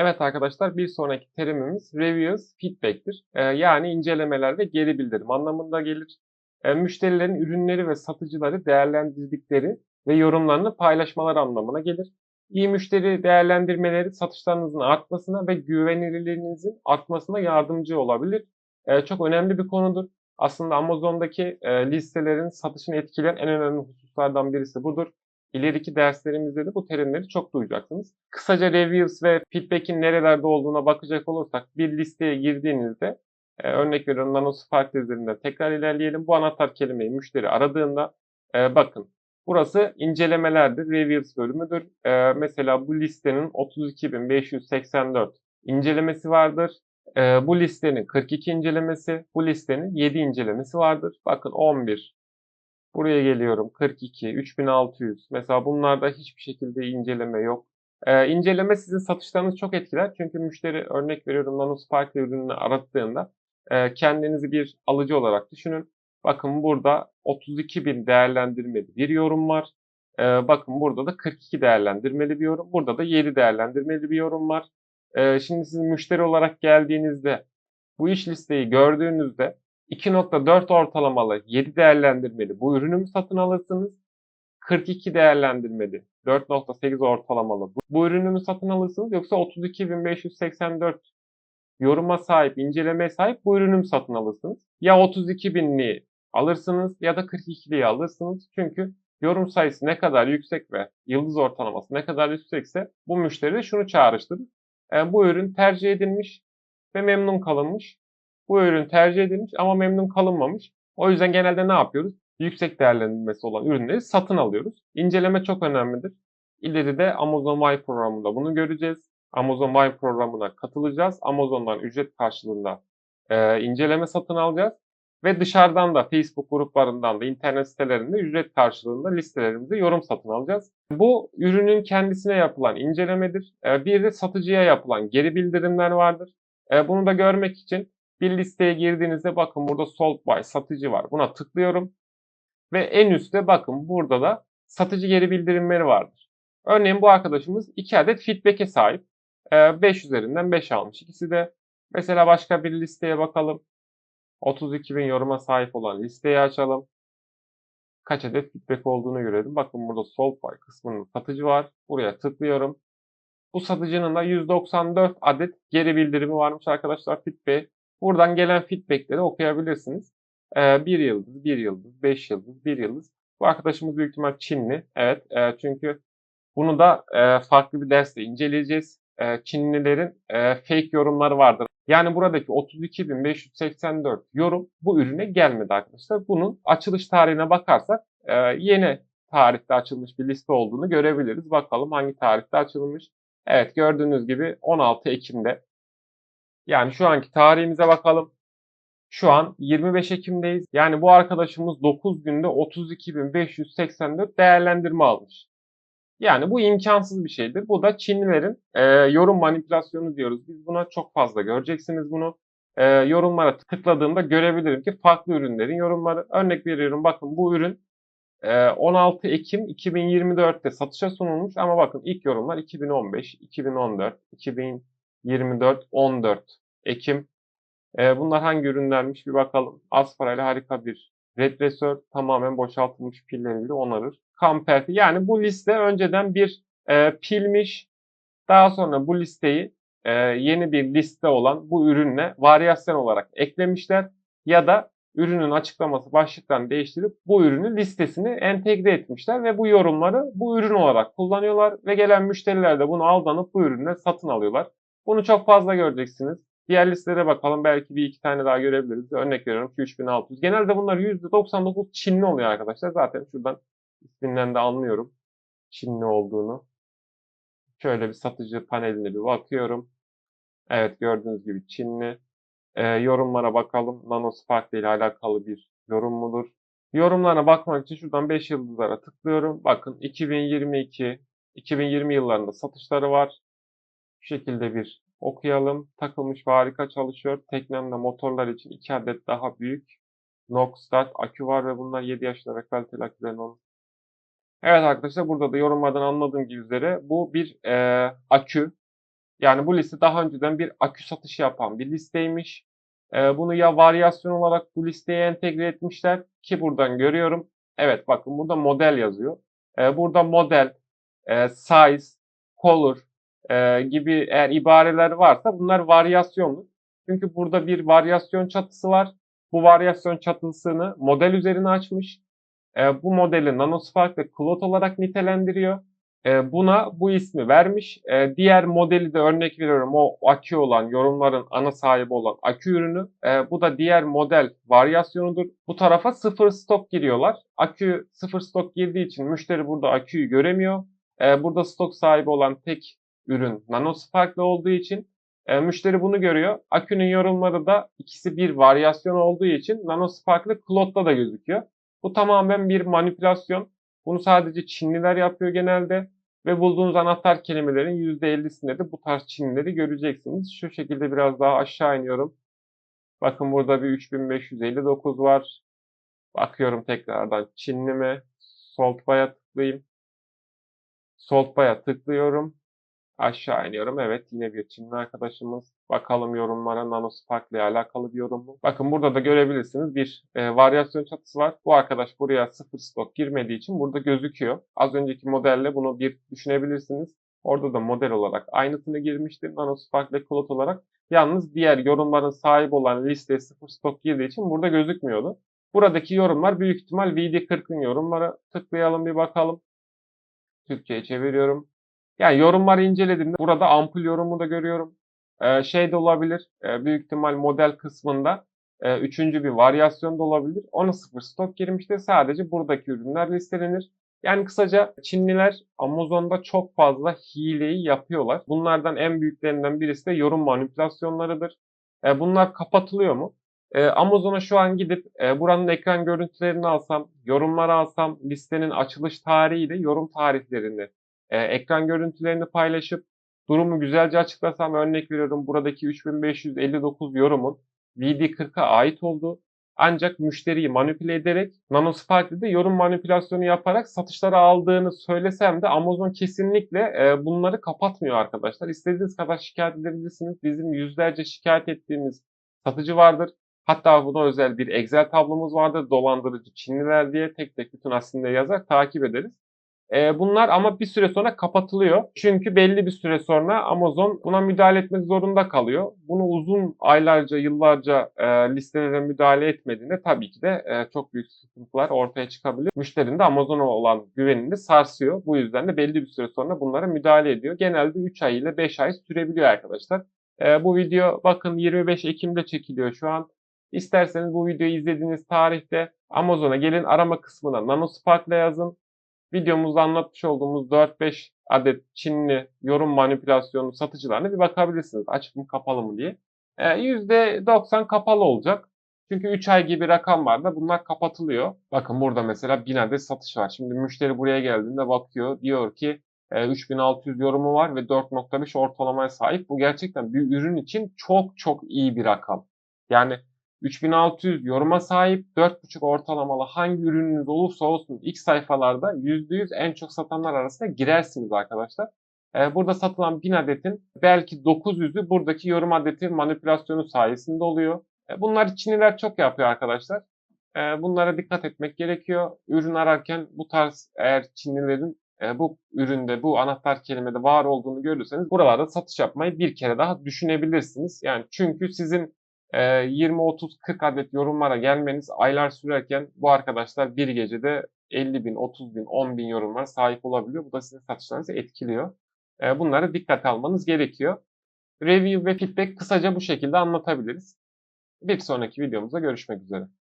Evet arkadaşlar bir sonraki terimimiz reviews feedback'tir. Ee, yani incelemeler ve geri bildirim anlamında gelir. Ee, müşterilerin ürünleri ve satıcıları değerlendirdikleri ve yorumlarını paylaşmalar anlamına gelir. İyi müşteri değerlendirmeleri satışlarınızın artmasına ve güvenilirliğinizin artmasına yardımcı olabilir. Ee, çok önemli bir konudur. Aslında Amazon'daki e, listelerin satışını etkileyen en önemli hususlardan birisi budur. İleriki derslerimizde de bu terimleri çok duyacaksınız. Kısaca reviews ve feedback'in nerelerde olduğuna bakacak olursak bir listeye girdiğinizde e, örnek veriyorum nanospark üzerinden tekrar ilerleyelim. Bu anahtar kelimeyi müşteri aradığında e, bakın burası incelemelerdir, reviews bölümüdür. E, mesela bu listenin 32.584 incelemesi vardır. E, bu listenin 42 incelemesi, bu listenin 7 incelemesi vardır. Bakın 11, Buraya geliyorum 42, 3600. Mesela bunlarda hiçbir şekilde inceleme yok. Ee, inceleme sizin satışlarınızı çok etkiler. Çünkü müşteri örnek veriyorum NanoSpark ürününü arattığında e, kendinizi bir alıcı olarak düşünün. Bakın burada 32 bin değerlendirmeli bir yorum var. Ee, bakın burada da 42 değerlendirmeli bir yorum. Burada da 7 değerlendirmeli bir yorum var. Ee, şimdi siz müşteri olarak geldiğinizde bu iş listeyi gördüğünüzde 2.4 ortalamalı 7 değerlendirmeli bu ürünü mü satın alırsınız? 42 değerlendirmeli 4.8 ortalamalı bu, ürünü mü satın alırsınız? Yoksa 32.584 yoruma sahip, incelemeye sahip bu ürünü mü satın alırsınız? Ya 32.000'li alırsınız ya da 42'liyi alırsınız. Çünkü yorum sayısı ne kadar yüksek ve yıldız ortalaması ne kadar yüksekse bu müşteri de şunu çağrıştırır. Yani e, bu ürün tercih edilmiş ve memnun kalınmış bu ürün tercih edilmiş ama memnun kalınmamış. O yüzden genelde ne yapıyoruz? Yüksek değerlendirmesi olan ürünleri satın alıyoruz. İnceleme çok önemlidir. İleride Amazon My programında bunu göreceğiz. Amazon My programına katılacağız. Amazon'dan ücret karşılığında e, inceleme satın alacağız. Ve dışarıdan da Facebook gruplarından da internet sitelerinde ücret karşılığında listelerimize yorum satın alacağız. Bu ürünün kendisine yapılan incelemedir. E, bir de satıcıya yapılan geri bildirimler vardır. E, bunu da görmek için bir listeye girdiğinizde bakın burada sold by satıcı var. Buna tıklıyorum. Ve en üstte bakın burada da satıcı geri bildirimleri vardır. Örneğin bu arkadaşımız 2 adet feedback'e sahip. 5 ee, üzerinden 5 almış. İkisi de mesela başka bir listeye bakalım. 32 bin yoruma sahip olan listeyi açalım. Kaç adet feedback olduğunu görelim. Bakın burada sold by kısmının satıcı var. Buraya tıklıyorum. Bu satıcının da 194 adet geri bildirimi varmış arkadaşlar feedback. Buradan gelen feedbackleri okuyabilirsiniz. Ee, bir yıldız, bir yıldız, beş yıldız, bir yıldız. Bu arkadaşımız büyük ihtimal Çinli. Evet e, çünkü bunu da e, farklı bir derste inceleyeceğiz. E, Çinlilerin e, fake yorumları vardır. Yani buradaki 32.584 yorum bu ürüne gelmedi arkadaşlar. Bunun açılış tarihine bakarsak e, yeni tarihte açılmış bir liste olduğunu görebiliriz. Bakalım hangi tarihte açılmış. Evet gördüğünüz gibi 16 Ekim'de yani şu anki tarihimize bakalım. Şu an 25 Ekim'deyiz. Yani bu arkadaşımız 9 günde 32.584 değerlendirme almış. Yani bu imkansız bir şeydir. Bu da Çinlilerin e, yorum manipülasyonu diyoruz. Biz buna çok fazla göreceksiniz bunu. E, yorumlara tıkladığımda görebilirim ki farklı ürünlerin yorumları. Örnek veriyorum bakın bu ürün e, 16 Ekim 2024'te satışa sunulmuş ama bakın ilk yorumlar 2015, 2014, 2024, 14. Ekim. E, bunlar hangi ürünlermiş bir bakalım. Az parayla harika bir redresör tamamen boşaltılmış pilleriyle onarır. Kamperti yani bu liste önceden bir e, pilmiş. Daha sonra bu listeyi e, yeni bir liste olan bu ürünle varyasyon olarak eklemişler. Ya da ürünün açıklaması başlıktan değiştirip bu ürünü listesine entegre etmişler ve bu yorumları bu ürün olarak kullanıyorlar ve gelen müşteriler de bunu aldanıp bu ürünle satın alıyorlar. Bunu çok fazla göreceksiniz. Diğer listelere bakalım. Belki bir iki tane daha görebiliriz. Örnek veriyorum 3600. Genelde bunlar %99 Çinli oluyor arkadaşlar. Zaten şuradan isminden de anlıyorum Çinli olduğunu. Şöyle bir satıcı paneline bir bakıyorum. Evet gördüğünüz gibi Çinli. E, yorumlara bakalım. Nanospark ile alakalı bir yorum mudur? Yorumlarına bakmak için şuradan 5 yıldızlara tıklıyorum. Bakın 2022, 2020 yıllarında satışları var. Şu şekilde bir okuyalım. Takılmış ve harika çalışıyor. Teknemde motorlar için 2 adet daha büyük NOx start akü var ve bunlar 7 yaşında ve kaliteli akülerin olur. Evet arkadaşlar burada da yorumlardan anladığım gibi üzere bu bir e, akü. Yani bu liste daha önceden bir akü satışı yapan bir listeymiş. Ee, bunu ya varyasyon olarak bu listeye entegre etmişler ki buradan görüyorum. Evet bakın burada model yazıyor. Ee, burada model, e, size, color e, gibi eğer ibareler varsa bunlar varyasyonlu. Çünkü burada bir varyasyon çatısı var. Bu varyasyon çatısını model üzerine açmış. E, bu modeli nanospark ve Cloud olarak nitelendiriyor. E, buna bu ismi vermiş. E, diğer modeli de örnek veriyorum o akü olan yorumların ana sahibi olan akü ürünü. E, bu da diğer model varyasyonudur. Bu tarafa sıfır stok giriyorlar. Akü sıfır stok girdiği için müşteri burada aküyü göremiyor. E, burada stok sahibi olan tek ürün nanosparklı olduğu için e, müşteri bunu görüyor. Akünün yorumları da ikisi bir varyasyon olduğu için nanosparklı Cloud'da da gözüküyor. Bu tamamen bir manipülasyon. Bunu sadece Çinliler yapıyor genelde. Ve bulduğunuz anahtar kelimelerin %50'sinde de bu tarz Çinlileri göreceksiniz. Şu şekilde biraz daha aşağı iniyorum. Bakın burada bir 3559 var. Bakıyorum tekrardan Çinli mi? Soltbay'a tıklayayım. Soltbay'a tıklıyorum. Aşağı iniyorum. Evet yine bir Çinli arkadaşımız. Bakalım yorumlara nanospark ile alakalı bir yorum mu? Bakın burada da görebilirsiniz bir e, varyasyon çatısı var. Bu arkadaş buraya sıfır stok girmediği için burada gözüküyor. Az önceki modelle bunu bir düşünebilirsiniz. Orada da model olarak aynısını girmişti. Nanospark ve Cloud olarak. Yalnız diğer yorumların sahip olan listeye sıfır stok girdiği için burada gözükmüyordu. Buradaki yorumlar büyük ihtimal VD40'ın yorumları. Tıklayalım bir bakalım. Türkçe'ye çeviriyorum. Yani yorumları incelediğimde burada ampul yorumu da görüyorum. Ee, şey de olabilir. E, büyük ihtimal model kısmında e, üçüncü bir varyasyon da olabilir. Ona sıfır stok girmişti. Sadece buradaki ürünler listelenir. Yani kısaca Çinliler Amazon'da çok fazla hileyi yapıyorlar. Bunlardan en büyüklerinden birisi de yorum manipülasyonlarıdır. E, bunlar kapatılıyor mu? E, Amazon'a şu an gidip e, buranın ekran görüntülerini alsam, yorumları alsam, listenin açılış tarihiyle yorum tarihlerini, e, ekran görüntülerini paylaşıp durumu güzelce açıklasam örnek veriyorum buradaki 3559 yorumun VD40'a ait olduğu ancak müşteriyi manipüle ederek Nanospark'te de yorum manipülasyonu yaparak satışları aldığını söylesem de Amazon kesinlikle e, bunları kapatmıyor arkadaşlar. İstediğiniz kadar şikayet edebilirsiniz. Bizim yüzlerce şikayet ettiğimiz satıcı vardır. Hatta buna özel bir Excel tablomuz vardır. Dolandırıcı Çinliler diye tek tek bütün aslında yazar takip ederiz. E, bunlar ama bir süre sonra kapatılıyor. Çünkü belli bir süre sonra Amazon buna müdahale etmek zorunda kalıyor. Bunu uzun aylarca, yıllarca e, listelere müdahale etmediğinde tabii ki de e, çok büyük sıkıntılar ortaya çıkabilir. Müşterinin de Amazon'a olan güvenini sarsıyor. Bu yüzden de belli bir süre sonra bunlara müdahale ediyor. Genelde 3 ay ile 5 ay sürebiliyor arkadaşlar. E, bu video bakın 25 Ekim'de çekiliyor şu an. İsterseniz bu videoyu izlediğiniz tarihte Amazon'a gelin arama kısmına nanosparkla yazın videomuzda anlatmış olduğumuz 4-5 adet Çinli yorum manipülasyonu satıcılarına bir bakabilirsiniz. Açık mı kapalı mı diye. E, %90 kapalı olacak. Çünkü 3 ay gibi rakam var da bunlar kapatılıyor. Bakın burada mesela 1000 adet satış var. Şimdi müşteri buraya geldiğinde bakıyor diyor ki e, 3600 yorumu var ve 4.5 ortalamaya sahip. Bu gerçekten bir ürün için çok çok iyi bir rakam. Yani 3600 yoruma sahip 4.5 ortalamalı hangi ürününüz olursa olsun ilk sayfalarda %100 en çok satanlar arasında girersiniz arkadaşlar. Ee, burada satılan 1000 adetin belki 900'ü buradaki yorum adeti manipülasyonu sayesinde oluyor. Ee, bunlar Çinliler çok yapıyor arkadaşlar. Ee, bunlara dikkat etmek gerekiyor. Ürün ararken bu tarz eğer Çinlilerin e, bu üründe, bu anahtar kelimede var olduğunu görürseniz buralarda satış yapmayı bir kere daha düşünebilirsiniz. Yani çünkü sizin 20, 30, 40 adet yorumlara gelmeniz aylar sürerken bu arkadaşlar bir gecede 50 bin, 30 bin, 10 bin yorumlara sahip olabiliyor. Bu da sizin satışlarınızı etkiliyor. Bunlara dikkat almanız gerekiyor. Review ve feedback kısaca bu şekilde anlatabiliriz. Bir sonraki videomuzda görüşmek üzere.